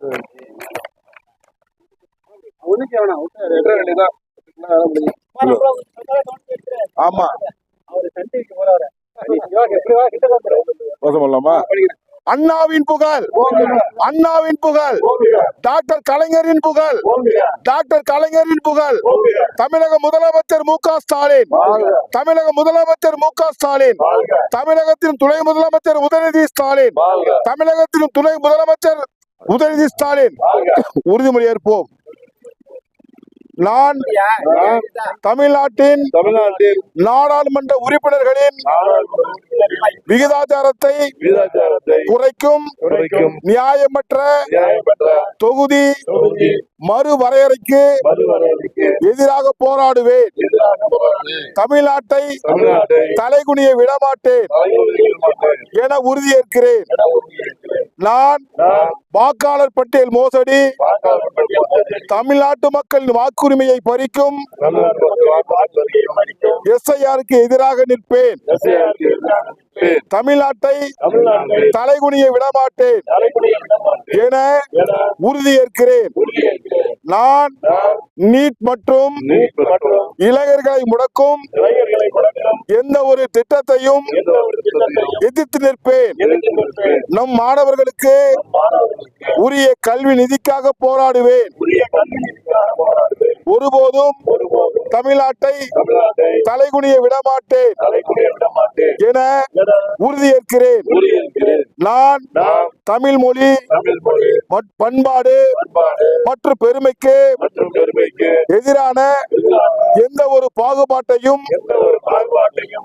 வேண்டியதான் ஆமா. அண்ணாவின் புகழ். அண்ணாவின் புகழ். டாக்டர் கலைஞரின் புகழ். டாக்டர் கலைஞரின் புகழ். தமிழக முதலமைச்சர் மு க ஸ்டாலின். தமிழக முதலமைச்சர் மு க ஸ்டாலின். தமிழகத்தின் துணை முதலமைச்சர் உதயநிதி ஸ்டாலின். தமிழகத்தின் துணை முதலமைச்சர் உதயநிதி ஸ்டாலின். உறுதிமொழி ஏற்போம். நான் தமிழ்நாட்டின் நாடாளுமன்ற உறுப்பினர்களின் விகிதாச்சாரத்தை குறைக்கும் நியாயமற்ற தொகுதி மறுவரையறைக்கு எதிராக போராடுவேன். தமிழ்நாட்டை தலைகுனிய விடமாட்டேன் என உறுதியேற்கிறேன். நான் வாக்காளர் பட்டியல் மோசடி தமிழ்நாட்டு மக்களின் வாக்குரிமையை பறிக்கும் எஸ்ஐஆருக்கு எதிராக நிற்பேன். தமிழ்நாட்டை தலைகுனிய விடமாட்டேன் என உறுதியேற்கிறேன். நான் நீட் மற்றும் இளைஞர்களை முடக்கும் எந்த ஒரு திட்டத்தையும் எதிர்த்து நிற்பேன். நம் மாணவர்களுக்கு உரிய கல்வி நிதிக்காக போராடுவேன். ஒருபோதும் தமிழ்நாட்டை தலைகுனிய விடமாட்டேன் என உறுதியேற்கிறேன். நான் தமிழ் மொழி பண்பாடு மற்றும் பெருமைக்கு எதிரான எந்த ஒரு பாகுபாட்டையும்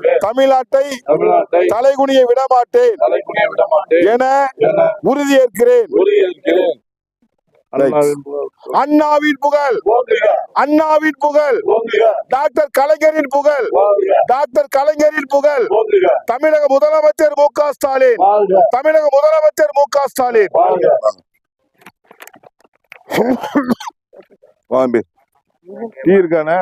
தமிழ்நாட்டை தலைகுனிய விடமாட்டேன் என உறுதியேற்கிறேன். அண்ணாவின் புகழ். அண்ணாவின் புகழ். டாக்டர் கலைஞரின் புகழ். டாக்டர் கலைஞரின் புகழ். தமிழக முதலமைச்சர் மு க ஸ்டாலின். தமிழக முதலமைச்சர் மு க ஸ்டாலின். டீ இருக்கானே?